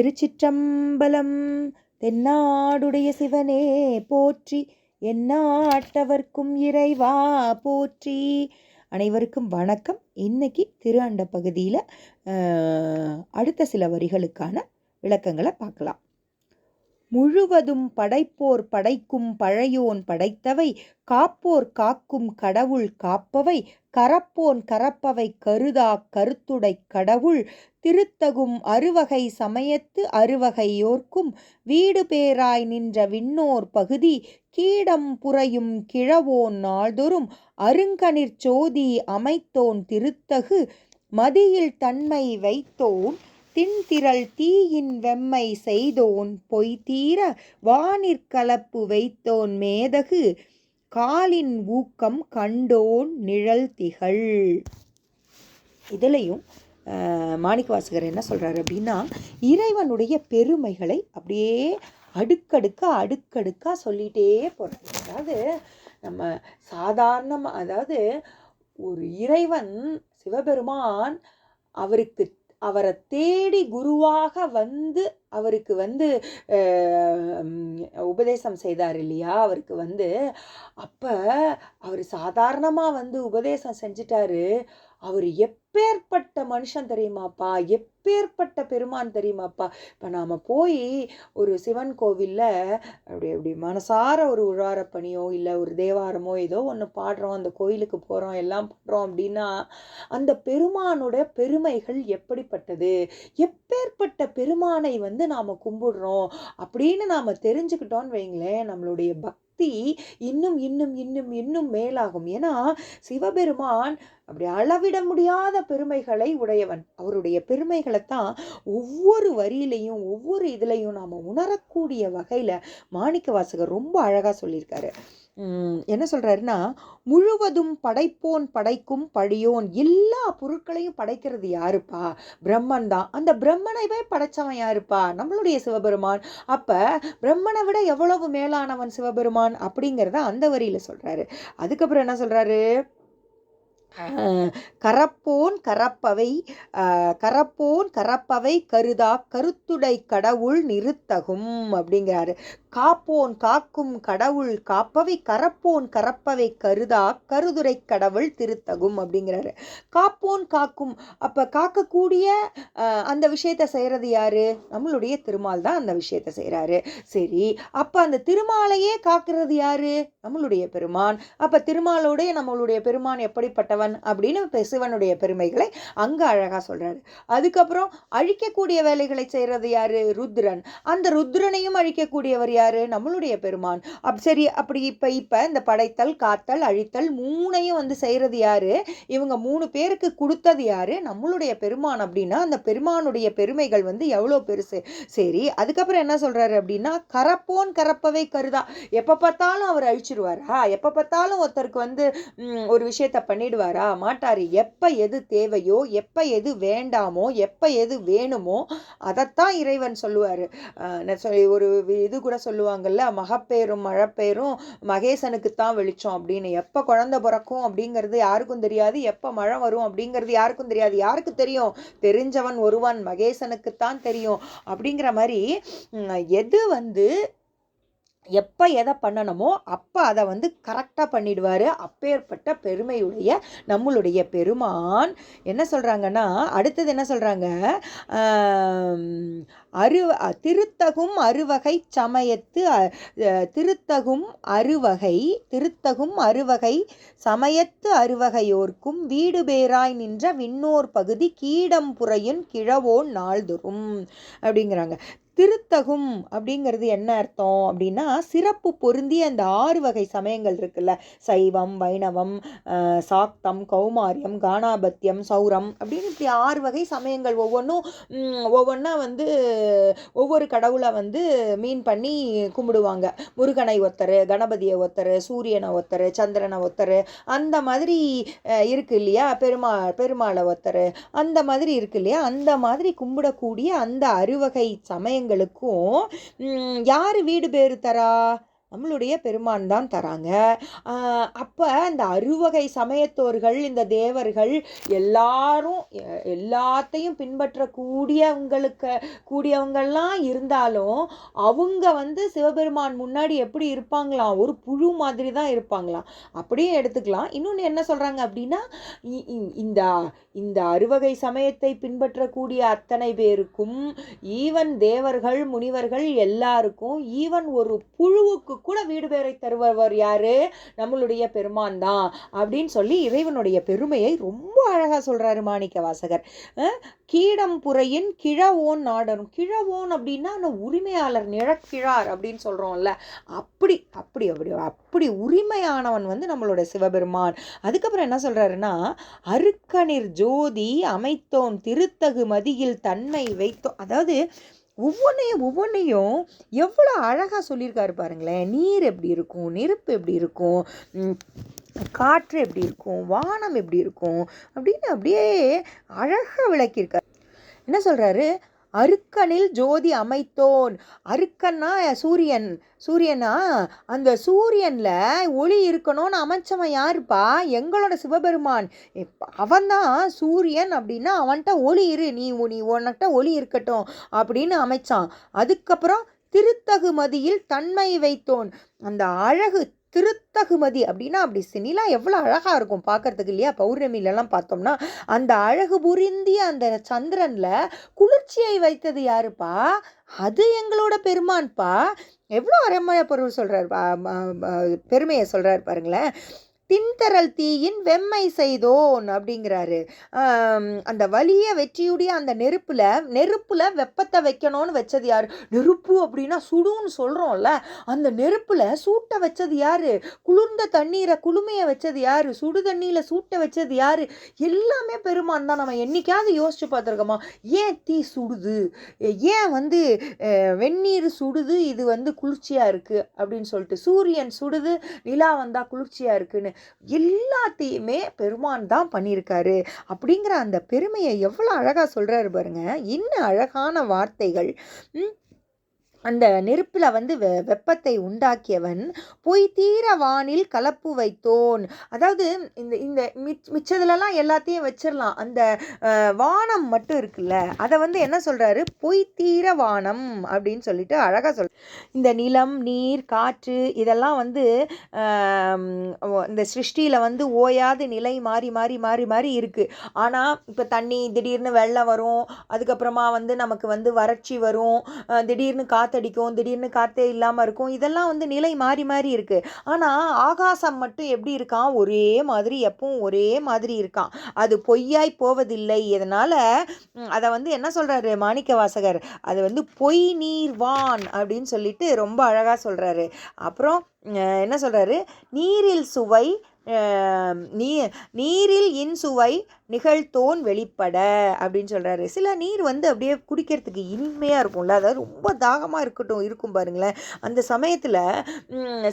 திருச்சிற்றம்பலம் தென்னாடுடைய சிவனே போற்றி எந்நாட்டவர்க்கும் இறைவா போற்றி. அனைவருக்கும் வணக்கம். இன்னைக்கு திரு அண்ட பகுதியில் அடுத்த சில வரிகளுக்கான விளக்கங்களை பார்க்கலாம். முழுவதும் படைப்போர் படைக்கும் பழையோன் படைத்தவை காப்போர் காக்கும் கடவுள் காப்பவை கரப்போன் கரப்பவை கருதா கருத்துடை கடவுள். திருத்தகும் அறுவகை சமயத்து அறுவகையோர்க்கும் வீடு பேராய் நின்ற விண்ணோர் பகுதி கீடம் புறையும் கிழவோன் நாள்தொறும் அருங்கனிற் சோதி அமைத்தோன் திருத்தகு மதியில் தன்மை வைத்தோன் தின்திரள் தீயின் வெம்மை செய்தோன் பொய்தீர வானிற்கலப்பு வைத்தோன் மேதகு காலின் ஊக்கம் கண்டோன் நிழல் திகழ். இதுலேயும் மாணிக்கவாசகர் என்ன சொல்கிறாரு அப்படின்னா இறைவனுடைய பெருமைகளை அப்படியே அடுக்கடுக்காக அடுக்கடுக்காக சொல்லிகிட்டே போகிறார் அதாவது நம்ம சாதாரணமாக அதாவது ஒரு இறைவன் சிவபெருமான் அவருக்கு அவரை தேடி குருவாக வந்து அவருக்கு வந்து உபதேசம் செய்தார் இல்லையா? அவருக்கு வந்து அப்போ அவர் சாதாரணமாக வந்து உபதேசம் செஞ்சிட்டாரு. அவர் எப்பேற்பட்ட மனுஷன் தெரியுமாப்பா? எப்பேற்பட்ட பெருமான் தெரியுமாப்பா? இப்போ நாம் போய் ஒரு சிவன் கோவிலில் அப்படி அப்படி மனசார ஒரு உழார பணியோ இல்லை ஒரு தேவாரமோ ஏதோ ஒன்று பாடுறோம் அந்த கோயிலுக்கு போகிறோம் எல்லாம் பண்ணுறோம் அப்படின்னா அந்த பெருமானோட பெருமைகள் எப்படிப்பட்டது? எப்பேற்பட்ட பெருமானை வந்து நாம் கும்பிடுறோம் அப்படின்னு நாம் தெரிஞ்சுக்கிட்டோன்னு வைங்களேன் நம்மளுடைய பக்தி இன்னும் இன்னும் இன்னும் இன்னும் மேலாகும். ஏன்னா சிவபெருமான் அப்படி அளவிட முடியாத பெருமைகளை உடையவன். அவருடைய பெருமைகளை தான் ஒவ்வொரு வரியிலையும் ஒவ்வொரு இதுலையும் நாம் உணரக்கூடிய வகையில் மாணிக்க வாசகர் ரொம்ப அழகாக சொல்லியிருக்காரு. என்ன சொல்கிறாருன்னா முழுவதும் படைப்போன் படைக்கும் பழியோன் எல்லா பொருட்களையும் படைக்கிறது யாருப்பா? பிரம்மன் தான். அந்த பிரம்மனைவே படைச்சவன் யாருப்பா? நம்மளுடைய சிவபெருமான். அப்போ பிரம்மனை விட எவ்வளவு மேலானவன் சிவபெருமான் அப்படிங்கிறத அந்த வரியில் சொல்கிறாரு அதுக்கப்புறம் என்ன சொல்கிறாரு கரப்போன் கரப்பவை கரப்போன் கரப்பவை கருதா கருத்துடை கடவுள் நிறுத்தகும் அப்படிங்கிறாரு. காப்போன் காக்கும் கடவுள் காப்பவை கரப்போன் கரப்பவை கருதா கருதுரை கடவுள் திருத்தகும் அப்படிங்கிறாரு. காப்போன் காக்கும் அப்போ காக்கக்கூடிய அந்த விஷயத்த செய்கிறது யாரு? நம்மளுடைய திருமால் தான் அந்த விஷயத்த செய்கிறாரு சரி அப்போ அந்த திருமாலையே காக்கிறது யாரு? நம்மளுடைய பெருமான். அப்போ திருமாலோடைய நம்மளுடைய பெருமான் எப்படிப்பட்டவன் அப்படின்னு சிவனுடைய பெருமைகளை அங்கே அழகாக சொல்கிறாரு அதுக்கப்புறம் அழிக்கக்கூடிய வேலைகளை செய்கிறது யாரு? ருத்ரன். அந்த ருத்ரனையும் அழிக்கக்கூடியவர் யாரு? நம்மளுடைய பெருமான். அப் சரி அப்படி இப்போ இப்போ இந்த படைத்தல் காத்தல் அழித்தல் மூணையும் வந்து செய்கிறது யாரு? இவங்க மூணு பேருக்கு கொடுத்தது யாரு? நம்மளுடைய பெருமான் அப்படின்னா அந்த பெருமானுடைய பெருமைகள் வந்து எவ்வளோ பெருசு? சரி அதுக்கப்புறம் என்ன சொல்கிறாரு அப்படின்னா கரப்போன் கரப்பவை கருதா. எப்போ பார்த்தாலும் அவர் அழிச்சிருவாரா? எப்போ பார்த்தாலும் ஒருத்தருக்கு வந்து ஒரு விஷயத்த பண்ணிடுவாரா? மாட்டார். எப்போ எது தேவையோ எப்போ எது வேண்டாமோ எப்போ எது வேணுமோ அதைத்தான் இறைவன் சொல்லுவார். ஒரு இது கூட சொல்லுவாங்கல்ல மகப்பேரும் மழைப்பேரும் மகேசனுக்கு தான் வெளிச்சம் அப்படின்னு. எப்போ குழந்த பிறக்கும் அப்படிங்கிறது யாருக்கும் தெரியாது எப்போ மழை வரும் அப்படிங்கிறது யாருக்கும் தெரியாது. யாருக்கு தெரியும்? தெரிஞ்சவன் ஒருவன் மகேசனுக்குத்தான் தெரியும் அப்படிங்கிற மாதிரி எது வந்து எப்போ எதை பண்ணணுமோ அப்போ அதை வந்து கரெக்டாக பண்ணிடுவார். அப்பேற்பட்ட பெருமையுடைய நம்மளுடைய பெருமான். என்ன சொல்கிறாங்கன்னா அடுத்தது என்ன சொல்கிறாங்க அரு திருத்தகும் அறுவகை சமயத்து திருத்தகும் அறுவகை திருத்தகும் அறுவகை சமயத்து அறுவகையோர்க்கும் வீடு பேராய் நின்ற விண்ணோர் பகுதி கீடம் புறையின் கிழவோன் நாள்தொரும் அப்படிங்கிறாங்க. திருத்தகும் அப்படிங்கிறது என்ன அர்த்தம் அப்படின்னா சிறப்பு பொருந்திய அந்த ஆறு வகை சமயங்கள் இருக்குல்ல. சைவம் வைணவம் சாக்தம் கௌமாரியம் கானாபத்தியம் சௌரம் அப்படின்னு இப்படி ஆறு வகை சமயங்கள் ஒவ்வொன்றும் ஒவ்வொன்றா வந்து ஒவ்வொரு கடவுளை வந்து மீன் பண்ணி கும்பிடுவாங்க. முருகனை ஒத்தர் கணபதியை ஒத்தர் சூரியனை ஒத்தர் சந்திரனை ஒத்தர் அந்த மாதிரி இருக்கு இல்லையா? பெருமா பெருமாளை ஒத்தர் அந்த மாதிரி இருக்கு இல்லையா? அந்த மாதிரி கும்பிடக்கூடிய அந்த அறுவகை சமயங்கள் குழந்தைங்களுக்கும் யார் வீடு பேர் தரா? நம்மளுடைய பெருமான் தான் தராங்க. அப்போ இந்த அறுவகை சமயத்தோர்கள் இந்த தேவர்கள் எல்லாரும் எல்லாத்தையும் பின்பற்றக்கூடியவங்களுக்கு கூடியவங்கள்லாம் இருந்தாலும் அவங்க வந்து சிவபெருமான் முன்னாடி எப்படி இருப்பாங்களாம்? ஒரு புழு மாதிரி தான் இருப்பாங்களாம். அப்படியே எடுத்துக்கலாம். இன்னொன்று என்ன சொல்கிறாங்க அப்படின்னா இ- இந்த இந்த அறுவகை சமயத்தை பின்பற்றக்கூடிய அத்தனை பேருக்கும் ஈவன் தேவர்கள் முனிவர்கள் எல்லாருக்கும் ஈவன் ஒரு புழுவுக்கு கூட வீடு பேரை தருபவர் யாரு? நம்மளுடைய பெருமான் தான். அப்படின்னு சொல்லி இறைவனுடைய பெருமையை ரொம்ப அழகாக சொல்கிறாரு மாணிக்க வாசகர். கீடம் புறையின் கிழவோன் நாடரும் கிழவோன் அப்படின்னா அந்த உரிமையாளர் நிழக்கிழார் அப்படின்னு சொல்கிறோம்ல அப்படி அப்படி அப்படி அப்படி உரிமையானவன் வந்து நம்மளோட சிவபெருமான். அதுக்கப்புறம் என்ன சொல்கிறாருன்னா அருக்கனிர் ஜோதி அமைத்தோன் திருத்தகு மதியில் தன்மை வைத்தோம் அதாவது ஒவ்வொன்றையும் ஒவ்வொன்றையும் எவ்வளோ அழகாக சொல்லியிருக்காரு பாருங்களேன். நீர் எப்படி இருக்கும்? நெருப்பு எப்படி இருக்கும்? காற்று எப்படி இருக்கும்? வானம் எப்படி இருக்கும்? அப்படின்னு அப்படியே அழகாக விளக்கியிருக்காரு. என்ன சொல்கிறாரு அருக்கனில் ஜோதி அமைத்தோன். அருக்கன்னா சூரியன். சூரியனா? அந்த சூரியனில் ஒளி இருக்கணும்னு அமைச்சவன் யாருப்பா? எங்களோட சிவபெருமான். அவன்தான் சூரியன் அப்படின்னா அவன்கிட்ட ஒளி இரு. நீ நீ உனக்கிட்ட ஒளி இருக்கட்டும் அப்படின்னு அமைச்சான். அதுக்கப்புறம் திருத்தகுமதியில் தன்மை வைத்தோன். அந்த அழகு திருத்தகுமதி அப்படின்னா அப்படி சினிலா எவ்வளோ அழகாக இருக்கும் பார்க்கறதுக்கு இல்லையா? பௌர்ணமிலலாம் பார்த்தோம்னா அந்த அழகு புரிந்திய அந்த சந்திரனில் குளிர்ச்சியை வைத்தது யாருப்பா? அது எங்களோட பெருமான்ப்பா எவ்வளோ அருமையாக பொருள் சொல்கிறார் பெருமையை சொல்கிறார் பாருங்களேன். தின்தரல் தீயின் வெம்மை செய்தோன் அப்படிங்கிறாரு. அந்த வலிய வெற்றியுடைய அந்த நெருப்பில் நெருப்பில் வெப்பத்தை வைக்கணும்னு வச்சது யார்? நெருப்பு அப்படின்னா சுடுன்னு சொல்கிறோம்ல அந்த நெருப்பில் சூட்ட வச்சது யார்? குளிர்ந்த தண்ணீரை குளுமையை வச்சது யார்? சுடு தண்ணியில் சூட்ட வச்சது யார்? எல்லாமே பெருமான் தான். நம்ம என்றைக்காவது யோசிச்சு பார்த்துருக்கோமா? ஏன் தீ சுடுது? ஏன் வந்து வெந்நீர் சுடுது? இது வந்து குளிர்ச்சியாக இருக்குது அப்படின்னு சொல்லிட்டு சூரியன் சுடுது நிலா வந்தால் குளிர்ச்சியாக இருக்குன்னு. எல்லாத்தையுமே பெருமான் தான் பண்ணியிருக்காரு அப்படிங்கிற அந்த பெருமையை எவ்வளோ அழகாக சொல்கிறாரு பாருங்க. என்ன அழகான வார்த்தைகள். அந்த நெருப்பில் வந்து வெ வெப்பத்தை உண்டாக்கியவன் பொய் தீர வானில் கலப்பு வைத்தோன். அதாவது இந்த இந்த மிச் மிச்சதுலலாம் எல்லாத்தையும் வச்சிடலாம் அந்த வானம் மட்டும் இருக்குல்ல அதை வந்து என்ன சொல்கிறாரு பொய் தீர வானம் அப்படின்னு சொல்லிட்டு அழகாக சொல் இந்த நிலம் நீர் காற்று இதெல்லாம் வந்து இந்த சிருஷ்டியில் வந்து ஓயாது நிலை மாறி மாறி மாறி மாறி இருக்குது ஆனால் இப்போ தண்ணி திடீர்னு வெள்ளம் வரும் அதுக்கப்புறமா வந்து நமக்கு வந்து வறட்சி வரும் திடீர்னு காற்று காத்தடிக்கும் திடீர்னு காற்றே இல்லாமல் இருக்கும். இதெல்லாம் வந்து நிலை மாறி மாறி இருக்குது ஆனால் ஆகாசம் மட்டும் எப்படி இருக்கான்? ஒரே மாதிரி எப்பவும் ஒரே மாதிரி இருக்கான். அது பொய்யாய் போவதில்லை. இதனால் அதை வந்து என்ன சொல்கிறாரு மாணிக்க வாசகர்? அது வந்து பொய் நீர் வான் அப்படின்னு சொல்லிட்டு ரொம்ப அழகாக சொல்கிறாரு அப்புறம் என்ன சொல்கிறாரு நீரில் சுவை நீ நீரில் இன்சுவை நிகழ்த்தோன் வெளிப்பட அப்படின்னு சொல்கிறாரு சில நீர் வந்து அப்படியே குடிக்கிறதுக்கு இனிமையாக இருக்கும்ல. அதாவது ரொம்ப தாகமாக இருக்கட்டும் இருக்கும் பாருங்களேன். அந்த சமயத்தில்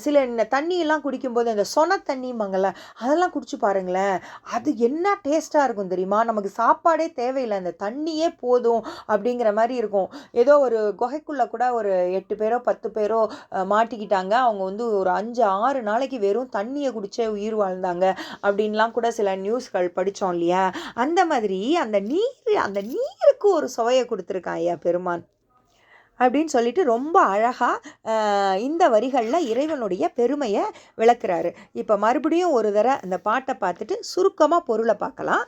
சில தண்ணியெல்லாம் குடிக்கும்போது அந்த சொன தண்ணிம்பாங்கள்ல அதெல்லாம் குடிச்சு பாருங்களேன். அது என்ன டேஸ்ட்டாக இருக்கும் தெரியுமா? நமக்கு சாப்பாடே தேவையில்லை. அந்த தண்ணியே போதும் அப்படிங்கிற மாதிரி இருக்கும். ஏதோ ஒரு குகைக்குள்ளே கூட ஒரு எட்டு பேரோ பத்து பேரோ மாட்டிக்கிட்டாங்க. அவங்க வந்து ஒரு அஞ்சு ஆறு நாளைக்கு வெறும் தண்ணியை குடிச்சே உயிர் வாழ்ந்தாங்க. அப்படின்லாம் கூட சில நியூஸ்கள் படித்தோம் இல்லையா? அந்த மாதிரி அந்த நீர் அந்த நீருக்கு ஒரு சுவையை கொடுத்துருக்கான் ஐயா பெருமான். அப்படின்னு சொல்லிட்டு ரொம்ப அழகாக இந்த வரிகளில் இறைவனுடைய பெருமையை விளக்குறாரு. இப்போ மறுபடியும் ஒரு தடவை அந்த பாட்டை பார்த்துட்டு சுருக்கமாக பொருளை பார்க்கலாம்.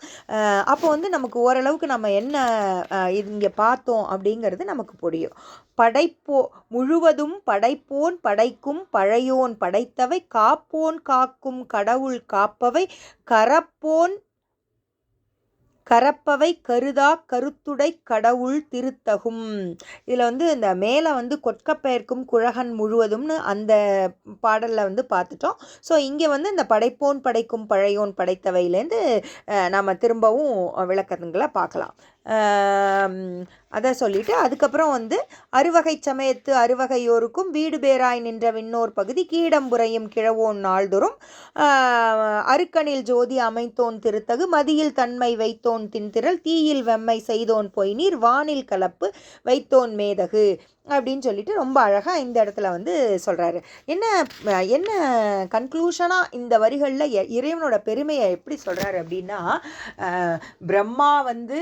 அப்போ வந்து நமக்கு ஓரளவுக்கு நம்ம என்ன இது இங்கே பார்த்தோம் அப்படிங்கிறது நமக்கு புரியும். படைப்போ முழுவதும் படைப்போன் படைக்கும் பழையோன் படைத்தவை காப்போன் காக்கும் கடவுள் காப்பவை கரப்போன் கரப்பவை கருதா கருத்துடை கடவுள் திருத்தகும். இதில் வந்து இந்த மேலே வந்து கொட்கப்பெயர்க்கும் குழகன் முழுவதும்னு அந்த பாடலில் வந்து பார்த்துட்டோம் ஸோ இங்கே வந்து இந்த படைப்போன் படைக்கும் பழையோன் படைத்தவையிலேருந்து நம்ம திரும்பவும் விளக்கங்களை பார்க்கலாம் அதை சொல்லிவிட்டு அதுக்கப்புறம் வந்து அறுவகை சமயத்து அறுவகையோருக்கும் வீடு பேராய் நின்ற விண்ணோர் பகுதி கீடம்புறையும் கிழவோன் நாள்தோறும் அருக்கனில் ஜோதி அமைத்தோன் திருத்தகு மதியில் தன்மை வைத்தோன் தின்திரல் தீயில் வெம்மை செய்தோன் பொய்நீர் வானில் கலப்பு வைத்தோன் மேதகு. அப்படின்னு சொல்லிட்டு ரொம்ப அழகாக இந்த இடத்துல வந்து சொல்கிறாரு என்ன என்ன கன்க்ளூஷனாக இந்த வரிகளில் இறைவனோட பெருமையை எப்படி சொல்கிறாரு அப்படின்னா பிரம்மா வந்து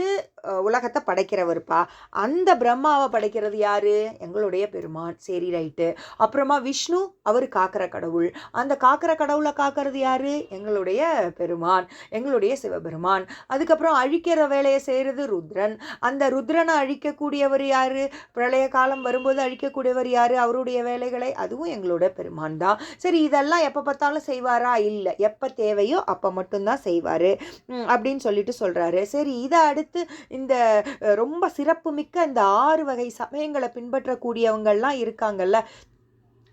உலகத்தை படைக்கிறவருப்பா. அந்த பிரம்மாவை படைக்கிறது யார்? எங்களுடைய பெருமான். சரி ரைட்டு. அப்புறமா விஷ்ணு அவர் காக்கிற கடவுள். அந்த காக்கிற கடவுளை காக்கிறது யார்? எங்களுடைய பெருமான். எங்களுடைய சிவபெருமான். அதுக்கப்புறம் அழிக்கிற வேலையை செய்கிறது ருத்ரன். அந்த ருத்ரனை அழிக்கக்கூடியவர் யார்? பிரளய காலம் வரும்போது அழிக்கக்கூடியவர் யார்? அவருடைய வேலைகளை அதுவும் எங்களோட பெருமான் தான். சரி இதெல்லாம் எப்போ பார்த்தாலும் செய்வாரா? இல்லை. எப்போ தேவையோ அப்போ மட்டும்தான் செய்வார். அப்படின்னு சொல்லிட்டு சொல்கிறாரு சரி இதை அடுத்து இந்த ரொம்ப சிறப்புமிக்க இந்த ஆறு வகை சமயங்களை பின்பற்றக்கூடியவங்கள்லாம் இருக்காங்கல்ல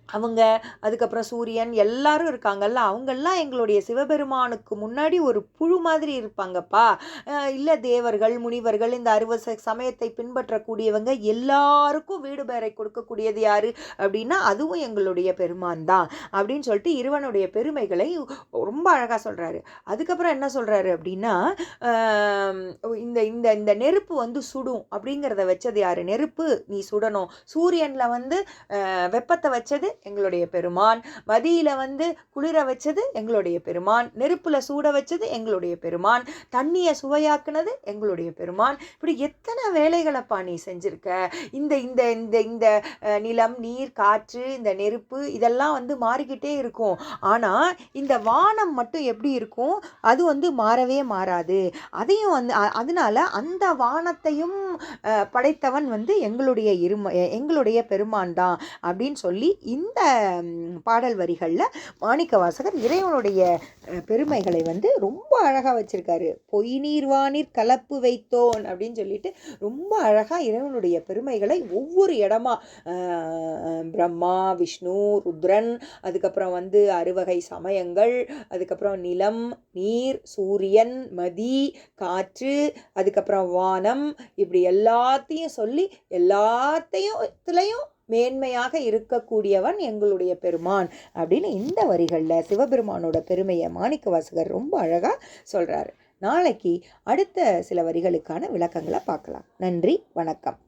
அவங்க அதுக்கப்புறம் சூரியன் எல்லாரும் இருக்காங்கல்ல அவங்கெல்லாம் எங்களுடைய சிவபெருமானுக்கு முன்னாடி ஒரு புழு மாதிரி இருப்பாங்கப்பா. இல்லை தேவர்கள் முனிவர்கள் இந்த அறுவ சமயத்தை பின்பற்றக்கூடியவங்க எல்லாருக்கும் வீடு பேரை கொடுக்கக்கூடியது யாரு? அப்படின்னா அதுவும் எங்களுடைய பெருமான் தான். அப்படின்னு சொல்லிட்டு இருவனுடைய பெருமைகளை ரொம்ப அழகாக சொல்கிறாரு அதுக்கப்புறம் என்ன சொல்கிறாரு அப்படின்னா இந்த இந்த இந்த நெருப்பு வந்து சுடும் அப்படிங்கிறத வச்சது யார்? நெருப்பு நீ சுடணும். சூரியனில் வந்து வெப்பத்தை வச்சது எங்களுடைய பெருமான். மதியில் வந்து குளிர வச்சது எங்களுடைய பெருமான். நெருப்பில் சூட வச்சது எங்களுடைய பெருமான். தண்ணியை சுவையாக்குனது எங்களுடைய பெருமான். இப்படி எத்தனை வேலைகளைப்பா நீ செஞ்சுருக்க? இந்த இந்த இந்த இந்த நிலம் நீர் காற்று இந்த நெருப்பு இதெல்லாம் வந்து மாறிக்கிட்டே இருக்கும். ஆனால் இந்த வானம் மட்டும் எப்படி இருக்கும்? அது வந்து மாறவே மாறாது. அதையும் வந்து அதனால அந்த வானத்தையும் படைத்தவன் வந்து எங்களுடைய இரும எங்களுடைய பெருமான் தான் அப்படின்னு சொல்லி இந்த இந்த பாடல் வரிகளில் மாணிக்க வாசகர் இறைவனுடைய பெருமைகளை வந்து ரொம்ப அழகாக வச்சுருக்காரு. பொய் நீர்வானிற் கலப்பு வைத்தோன் அப்படின்னு சொல்லிட்டு ரொம்ப அழகாக இறைவனுடைய பெருமைகளை ஒவ்வொரு இடமா பிரம்மா விஷ்ணு ருத்ரன் அதுக்கப்புறம் வந்து அறுவகை சமயங்கள் அதுக்கப்புறம் நிலம் நீர் சூரியன் மதி காற்று அதுக்கப்புறம் வானம் இப்படி எல்லாத்தையும் சொல்லி எல்லாத்தையும் இதுலையும் மேன்மையாக இருக்கக்கூடியவன் எங்களுடைய பெருமான் அப்படின்னு இந்த வரிகளில் சிவபெருமானோட பெருமையை மாணிக்க வாசகர் ரொம்ப அழகாக சொல்கிறாரு நாளைக்கு அடுத்த சில வரிகளுக்கான விளக்கங்களை பார்க்கலாம். நன்றி வணக்கம்.